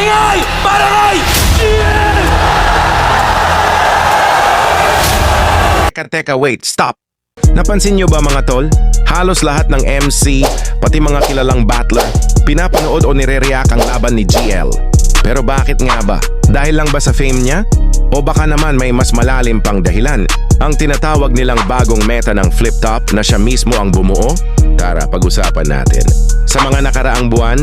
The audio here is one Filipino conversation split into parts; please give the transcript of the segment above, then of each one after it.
Ingay! Barangay! Yes! Teka, teka, wait, stop! Napansin nyo ba mga tol? Halos lahat ng MC, pati mga kilalang battler, pinapanood o nire-react ang laban ni GL. Pero bakit nga ba? Dahil lang ba sa fame niya? O baka naman may mas malalim pang dahilan? Ang tinatawag nilang bagong meta ng flip top na siya mismo ang bumuo? Tara, pag-usapan natin. Sa mga nakaraang buwan,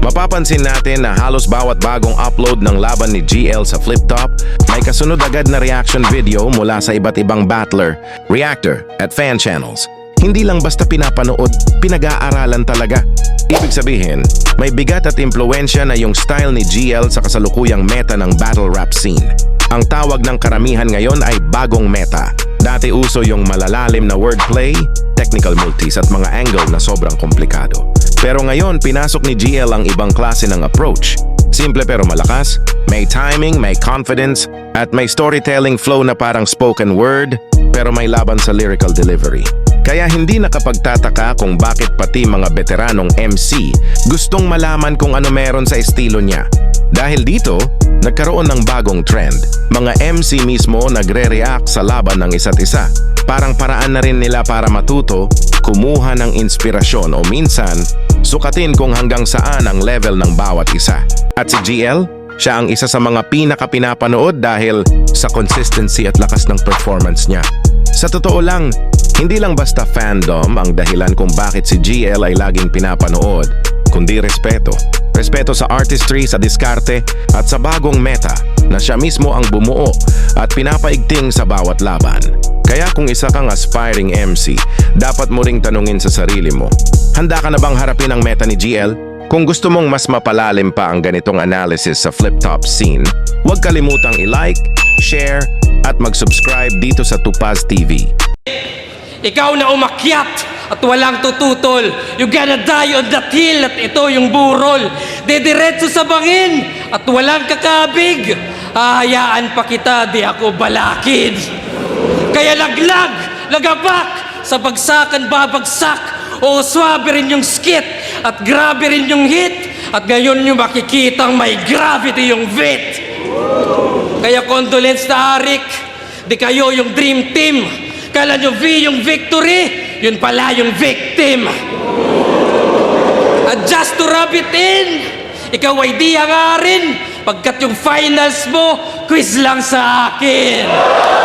mapapansin natin na halos bawat bagong upload ng laban ni GL sa flip top, may kasunod agad na reaction video mula sa iba't ibang battler, reactor at fan channels. Hindi lang basta pinapanood, pinag-aaralan talaga. Ibig sabihin, may bigat at impluensya na yung style ni GL sa kasalukuyang meta ng battle rap scene. Ang tawag ng karamihan ngayon ay bagong meta. Dati uso yung malalalim na wordplay, technical multis at mga angle na sobrang komplikado. Pero ngayon, pinasok ni GL ang ibang klase ng approach. Simple pero malakas, may timing, may confidence, at may storytelling flow na parang spoken word, pero may laban sa lyrical delivery. Kaya hindi nakapagtataka kung bakit pati mga veteranong MC gustong malaman kung ano meron sa estilo niya. Dahil dito, nagkaroon ng bagong trend. Mga MC mismo nagre-react sa laban ng isa't isa. Parang paraan na rin nila para matuto, kumuha ng inspirasyon o minsan, sukatin kung hanggang saan ang level ng bawat isa. At si GL, siya ang isa sa mga pinaka-pinapanood dahil sa consistency at lakas ng performance niya. Sa totoo lang, hindi lang basta fandom ang dahilan kung bakit si GL ay laging pinapanood, kundi respeto. Respeto sa artistry, sa diskarte, at sa bagong meta na siya mismo ang bumuo at pinapaigting sa bawat laban. Kaya kung isa kang aspiring MC, dapat mo ring tanungin sa sarili mo, handa ka na bang harapin ang meta ni GL? Kung gusto mong mas mapalalim pa ang ganitong analysis sa flip-top scene, huwag kalimutang i-like, share, at mag-subscribe dito sa Tupaz TV. Ikaw na umakyat at walang tututol. You gonna die on that hill at ito yung burol. Dediretso sa bangin at walang kakabig. Hahayaan pa kita, di ako balakid. Kaya laglag, lagabak, sa bagsakan babagsak. O swabe rin yung skit at grabe rin yung hit. At ngayon nyo makikitang may gravity yung vit. Kaya condolence na Arik, di kayo yung dream team. Kala nyo V yung victory, yun pala yung victim. At just to rub it in, ikaw ay di hangarin, pagkat yung finals mo, quiz lang sa akin.